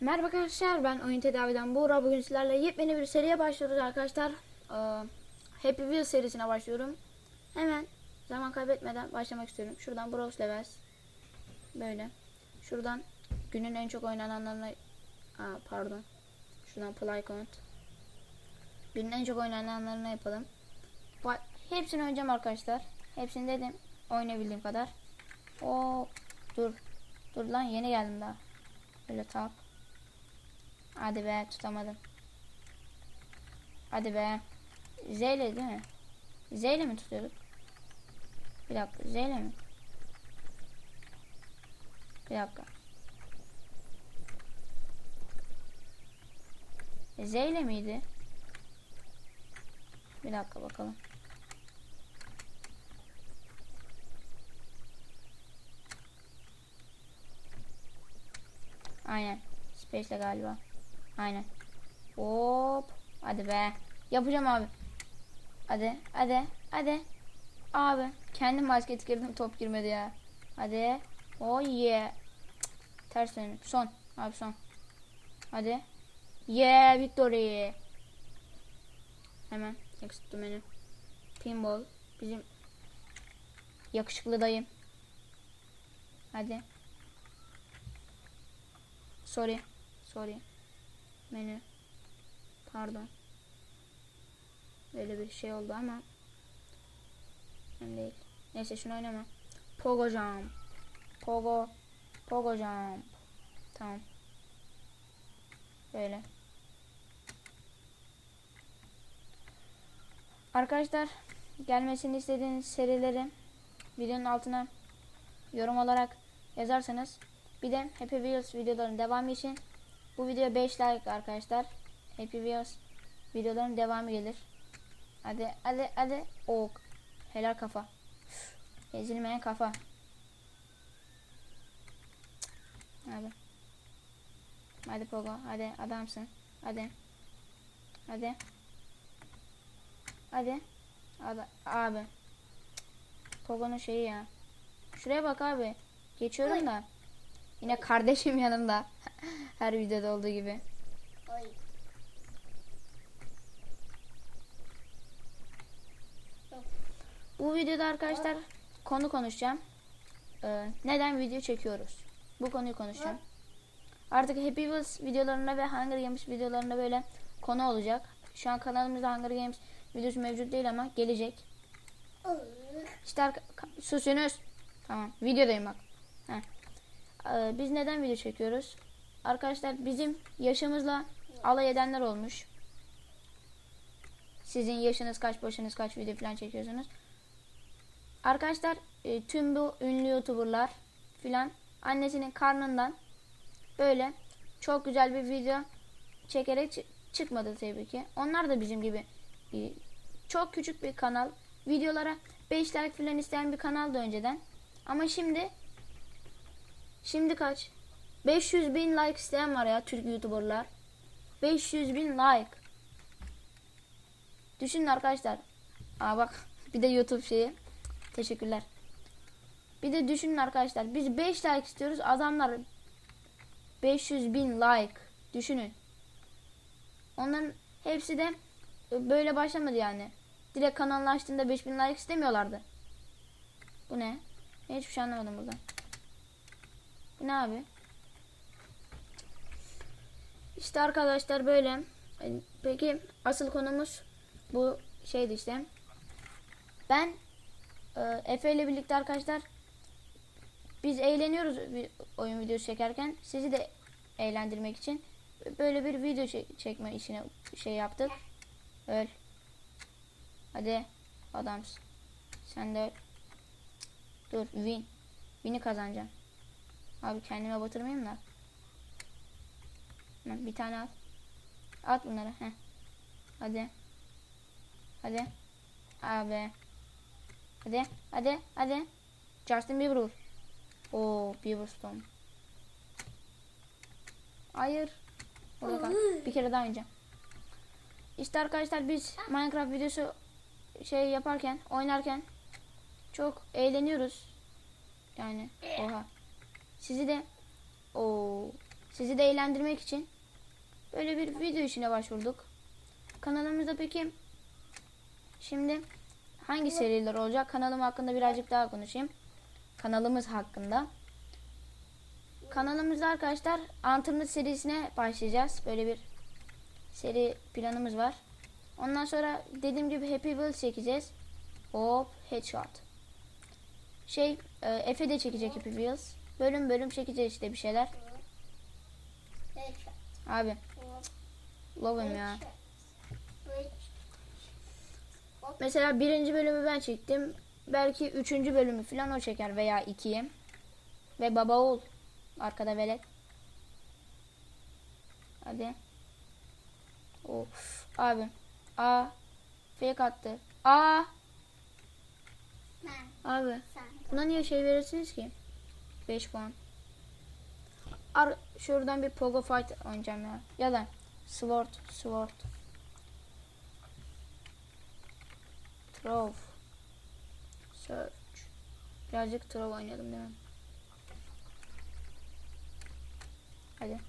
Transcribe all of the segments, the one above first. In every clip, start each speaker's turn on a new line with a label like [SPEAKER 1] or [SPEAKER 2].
[SPEAKER 1] Merhaba arkadaşlar ben Oyun Tedavi'den Buğra. Bugün sizlerle yepyeni bir seriye başlıyoruz arkadaşlar. Ee, Happy Wheel serisine başlıyorum. Hemen zaman kaybetmeden başlamak istiyorum. Şuradan Bros Levels. Böyle. Şuradan günün en çok oynananlarına... Aa, pardon. Şuradan Play Count. Günün en çok oynananlarına yapalım. Hepsini oynayacağım arkadaşlar. Hepsini dedim. Oynayabildiğim kadar. O dur. Dur lan yeni geldim daha. Böyle tap. Hadi be tutamadım. Hadi be. Z ile değil mi? Z ile mi tutuyorduk? Bir dakika Z ile mi? Bir dakika. Z ile miydi? Bir dakika bakalım. Aynen. Space'le galiba. Aynen. Hop. Hadi be. Yapacağım abi. Hadi. Hadi. Hadi. Abi. Kendim basket girdim top girmedi ya. Hadi. Oh yeah. Ters dönüyorum. Son. Abi son. Hadi. Yeah victory. Hemen. Exit menü. Pinball. Bizim yakışıklı dayım. Hadi. Sorry. Sorry. Menü. Pardon. Böyle bir şey oldu ama. Ben değil. Neyse şunu oynama. Pogo Jump. Pogo. Pogo Jump. Tamam. Böyle. Arkadaşlar gelmesini istediğiniz serileri videonun altına yorum olarak yazarsanız bir de Happy Wheels videoların devamı için bu video 5 like arkadaşlar. Happy Wheels videoların devamı gelir. Hadi hadi hadi. Ok. Helal kafa. Ezilmeyen kafa. Hadi. Hadi Pogo. Hadi adamsın. Hadi. Hadi. Hadi. Hadi. Abi. Pogo'nun şeyi ya. Şuraya bak abi. Geçiyorum da. Yine kardeşim yanımda. Her videoda olduğu gibi.
[SPEAKER 2] Oy.
[SPEAKER 1] Bu videoda arkadaşlar konu konuşacağım. Ee, neden video çekiyoruz? Bu konuyu konuşacağım. Artık Happy Wheels videolarında ve Hunger Games videolarında böyle konu olacak. Şu an kanalımızda Hunger Games videosu mevcut değil ama gelecek.
[SPEAKER 2] Oy.
[SPEAKER 1] İşte susunuz. Tamam videodayım bak. Heh. Ee, biz neden video çekiyoruz? Arkadaşlar bizim yaşımızla alay edenler olmuş. Sizin yaşınız kaç, başınız kaç video falan çekiyorsunuz. Arkadaşlar e, tüm bu ünlü youtuberlar filan annesinin karnından böyle çok güzel bir video çekerek çı- çıkmadı tabii ki. Onlar da bizim gibi e, çok küçük bir kanal. Videolara 5 like filan isteyen bir kanaldı önceden. Ama şimdi şimdi kaç? 500 bin like isteyen var ya Türk YouTuber'lar. 500 bin like. Düşünün arkadaşlar. Aa bak bir de YouTube şeyi. Teşekkürler. Bir de düşünün arkadaşlar. Biz 5 like istiyoruz. Adamlar 500 bin like. Düşünün. Onların hepsi de böyle başlamadı yani. Direkt kanalını açtığında 5000 like istemiyorlardı. Bu ne? Hiçbir şey anlamadım buradan. Bu ne abi? İşte arkadaşlar böyle. E, Peki asıl konumuz bu şeydi işte. Ben e, Efe ile birlikte arkadaşlar biz eğleniyoruz bir oyun videosu çekerken. Sizi de eğlendirmek için böyle bir video çek- çekme işine şey yaptık. Öl. Hadi adamsın. Sen de. Dur win. Win'i kazanacağım. Abi kendime batırmayayım da. Lan Bir tane at. At bunları. Heh. Hadi. Hadi. Abi. Hadi. Hadi. Hadi. Justin Bieber vur. Oo Bieber Storm. Hayır. Orada kal. Bir kere daha oynayacağım. İşte arkadaşlar biz Minecraft videosu şey yaparken, oynarken çok eğleniyoruz. Yani oha. Sizi de o sizi de eğlendirmek için böyle bir video işine başvurduk. Kanalımızda peki şimdi hangi seriler olacak? Kanalım hakkında birazcık daha konuşayım. Kanalımız hakkında. Kanalımızda arkadaşlar Antrenör serisine başlayacağız. Böyle bir seri planımız var. Ondan sonra dediğim gibi Happy Wheels çekeceğiz. Hop headshot. Şey e, Efe de çekecek Happy Wheels. Bölüm bölüm çekeceğiz işte bir şeyler. Abi lovum ya. Mesela birinci bölümü ben çektim. Belki üçüncü bölümü falan o çeker veya ikiyi. Ve baba oğul. Arkada velet. Hadi. Of. Abi. A. Fake attı. A.
[SPEAKER 2] Ben.
[SPEAKER 1] Abi.
[SPEAKER 2] Sen.
[SPEAKER 1] Buna niye şey verirsiniz ki? 5 puan. Ar şuradan bir pogo fight oynayacağım ya. Ya da sword, sword. Throw. Search. Birazcık throw oynadım değil mi? Hadi.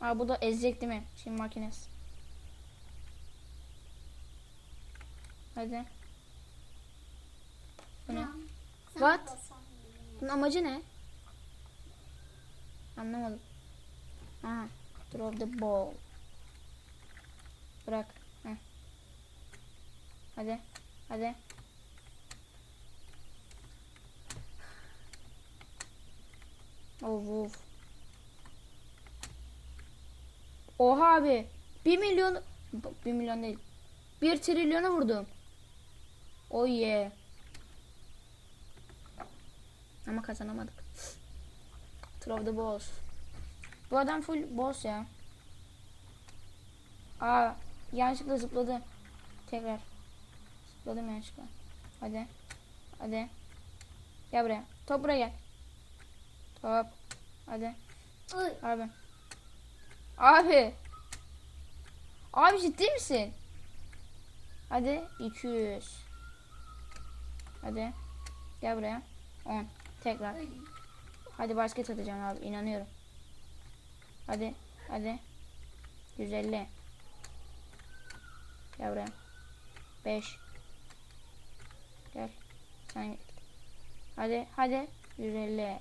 [SPEAKER 1] Aa bu da ezecek değil mi? Şimdi makinesi. Hadi. Bu ne? What? Bunun amacı ne? Anlamadım. Aha. Throw the ball. Bırak. Heh. Hadi. Hadi. Of of. Oha abi. 1 milyon 1 milyon değil. 1 trilyonu vurdum. Oh yeah. Ama kazanamadık. Throw the balls. Bu adam full boss ya. Aa, yanlışlıkla zıpladı. Tekrar. Zıpladım yanlışlıkla. Hadi. Hadi. Gel buraya. Top buraya gel. Top. Hadi. Abi. Abi. Abi ciddi misin? Hadi 200. Hadi. Gel buraya. 10. Tekrar. Hadi basket atacağım abi inanıyorum. Hadi hadi. 150. Gel buraya. 5. Gel. Sen git. Hadi hadi. 150.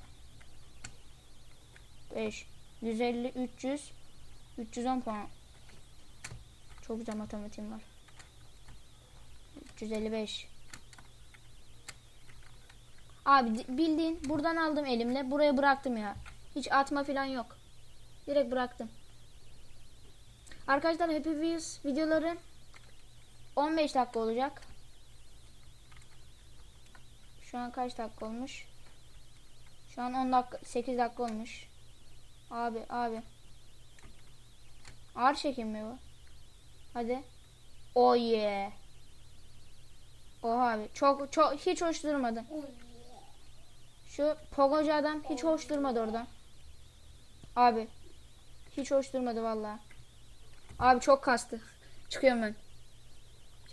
[SPEAKER 1] 5. 150 300 310 puan. Çok güzel matematiğim var. 355. Abi di- bildiğin buradan aldım elimle buraya bıraktım ya. Hiç atma falan yok. Direkt bıraktım. Arkadaşlar Happy Wheels videoları 15 dakika olacak. Şu an kaç dakika olmuş? Şu an 10 dakika 8 dakika olmuş. Abi abi. Ağır çekim mi bu? Hadi. Oh yeah. Oha abi çok çok hiç hoş durmadı.
[SPEAKER 2] Uy.
[SPEAKER 1] Şu pogocu adam hiç hoş durmadı orada. Abi. Hiç hoş durmadı valla. Abi çok kastı. Çıkıyorum ben.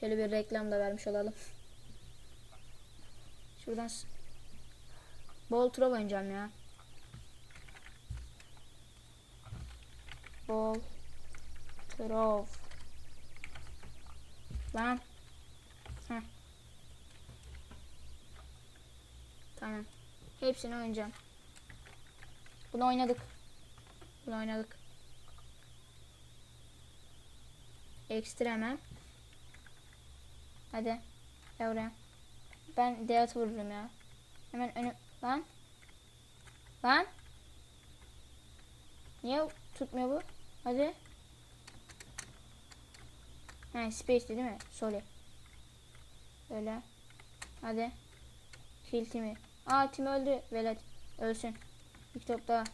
[SPEAKER 1] Şöyle bir reklam da vermiş olalım. Şuradan bol trov oynayacağım ya. Bol trov. Lan. Heh. Tamam. Hepsini oynayacağım. Bunu oynadık. Bunu oynadık. Ekstreme. Hadi. Gel buraya. Ben Deat vururum ya. Hemen önü... Lan. Lan. Niye tutmuyor bu? Hadi. He space değil mi? Soli. Öyle. Hadi. Kill Timi. Aa Tim öldü. Veled. Ölsün. İlk top daha.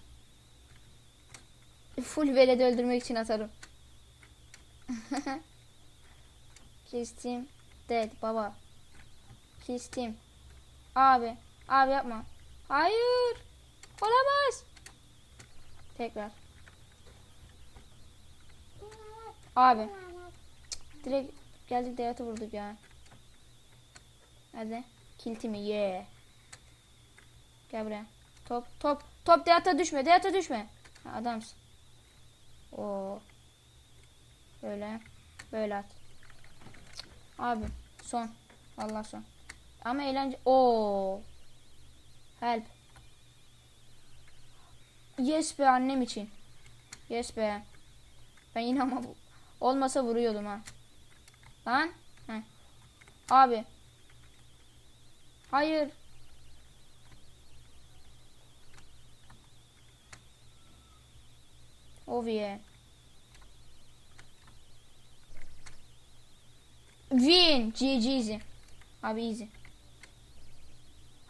[SPEAKER 1] Full Veled'i öldürmek için atarım. Kiss Tim. Dead baba. Tim. Abi. Abi yapma. Hayır. Olamaz. Tekrar. Abi. Direkt geldik Deyat'ı vurduk ya. Hadi. Kiltimi ye. Gel buraya. Top top top Deyat'a düşme. Deyat'a düşme. Adamsın. Oo. Böyle. Böyle at. Abi son. Allah son. Ama eğlence. Oo. Help. Yes be annem için. Yes be. Ben yine ama olmasa vuruyordum ha. Lan. Heh. Abi. Hayır. Oviye. Win. GG easy. Abi easy.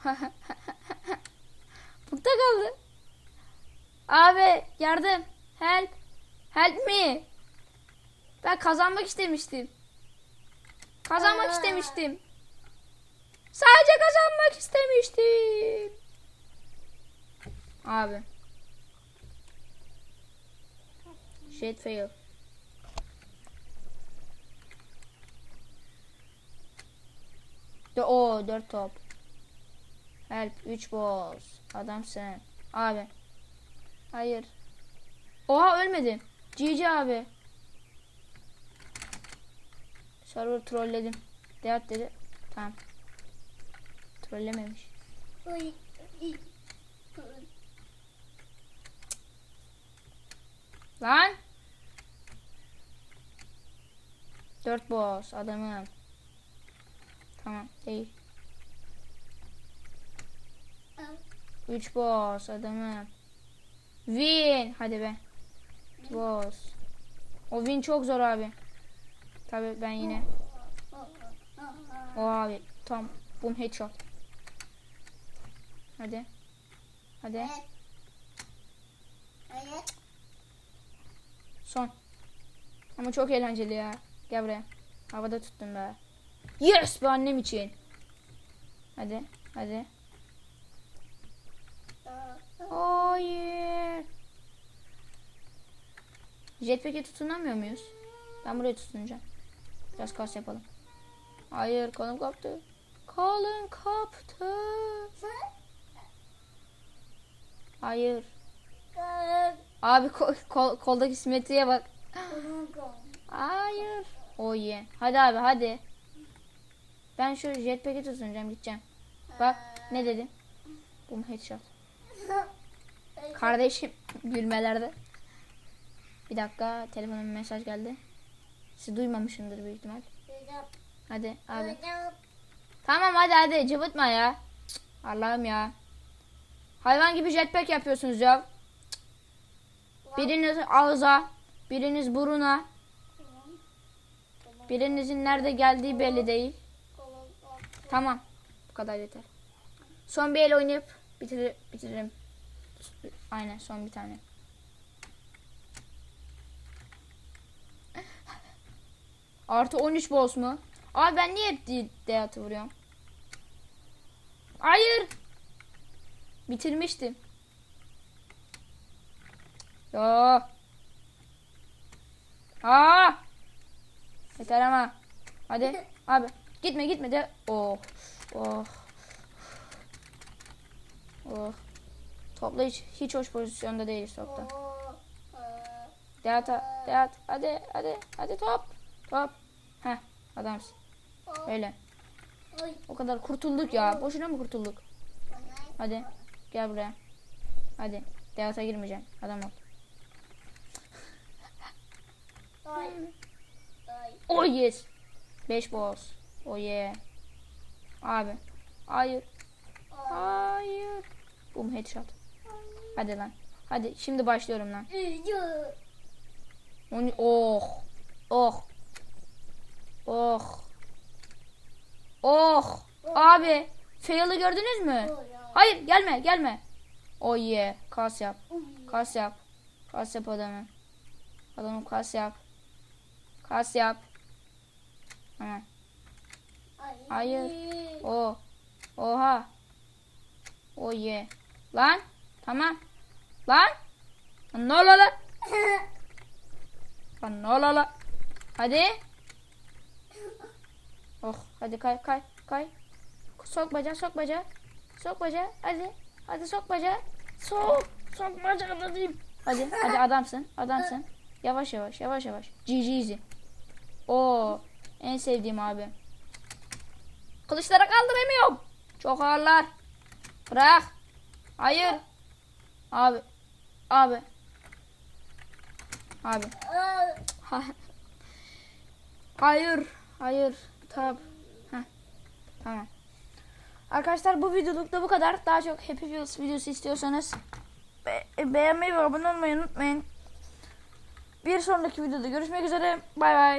[SPEAKER 1] Bukta kaldı. Abi yardım. Help. Help me. Ben kazanmak istemiştim. Kazanmak
[SPEAKER 2] Aa.
[SPEAKER 1] istemiştim. Sadece kazanmak istemiştim. Abi. Shit fail. De o 4 top. Help 3 boss. Adamsın. Abi. Hayır. Oha ölmedim. GG abi. Server trolledim. Deat dedi. Tamam. Trollememiş. Lan. 4 boss adamım. Tamam değil. 3 boss adamım. Win. Hadi be. Boss. O win çok zor abi. Tabi ben yine. O abi. Tam. Boom headshot. Hadi. Hadi. Son. Ama çok eğlenceli ya. Gel buraya. Havada tuttum be. Yes be annem için. Hadi. Hadi. Yeah. Jetpack'e tutunamıyor muyuz? Ben buraya tutunacağım. Biraz kas yapalım. Hayır kolum koptu. Kolum koptu. Hayır. Abi kol, kol- koldaki simetriye bak. Hayır. Oh yeah. Hadi abi hadi. Ben şu jetpack'i tutunacağım gideceğim. Bak ne dedim. Boom headshot. Kardeşim gülmelerde. Bir dakika telefonuma mesaj geldi. Siz duymamışımdır büyük ihtimal. Hadi abi. Tamam hadi hadi cıvıtma ya. Allah'ım ya. Hayvan gibi jetpack yapıyorsunuz ya. Biriniz ağza, biriniz buruna, birinizin nerede geldiği belli değil. Tamam. Bu kadar yeter. Son bir el oynayıp bitir bitiririm. Aynen son bir tane. Artı 13 boss mu? Abi ben niye hep de- Deat'ı vuruyorum? Hayır. Bitirmiştim. Ya. Aa. Yeter ama. Hadi abi. Gitme gitme de. Oh. Oh. Oh. Topla hiç, hiç hoş pozisyonda değiliz topta. Deat, Deat. Hadi, hadi, hadi top. Top. Heh, adamsın. Öyle. O kadar kurtulduk ya. Boşuna mı kurtulduk? Hadi, gel buraya. Hadi, Deat'a girmeyeceğim. Adam ol. Oh yes. 5 boss. Oh yeah. Abi. Hayır. Hayır. Boom headshot. Hadi lan. Hadi şimdi başlıyorum lan. Oh. Oh. Oh. Oh. Abi. Fail'ı gördünüz mü? Hayır gelme gelme. Oh yeah. Kas yap. Kas yap. Kas yap adamı. Adamım kas yap. Kas yap. Tamam. Hayır. Oh. Oha. Oh yeah. Lan. Tamam. Lan. Ne oluyor lan? Lan ne oluyor lan? Hadi. Oh hadi kay kay kay. Sok bacağı sok bacağı. Sok bacağı hadi. Hadi sok bacağı. Sok. Sok bacağı da diyeyim. Hadi hadi adamsın. Adamsın. Yavaş yavaş yavaş yavaş. GG easy. Oo en sevdiğim abi. Kılıçlara kaldıramıyorum. Çok ağırlar. Bırak. Hayır. Abi. Abi. Abi. Hayır. Hayır. Tab. Heh. Tamam. Arkadaşlar bu videoluk da bu kadar. Daha çok Happy Wheels videosu istiyorsanız be- beğenmeyi ve abone olmayı unutmayın. Bir sonraki videoda görüşmek üzere. Bay bay.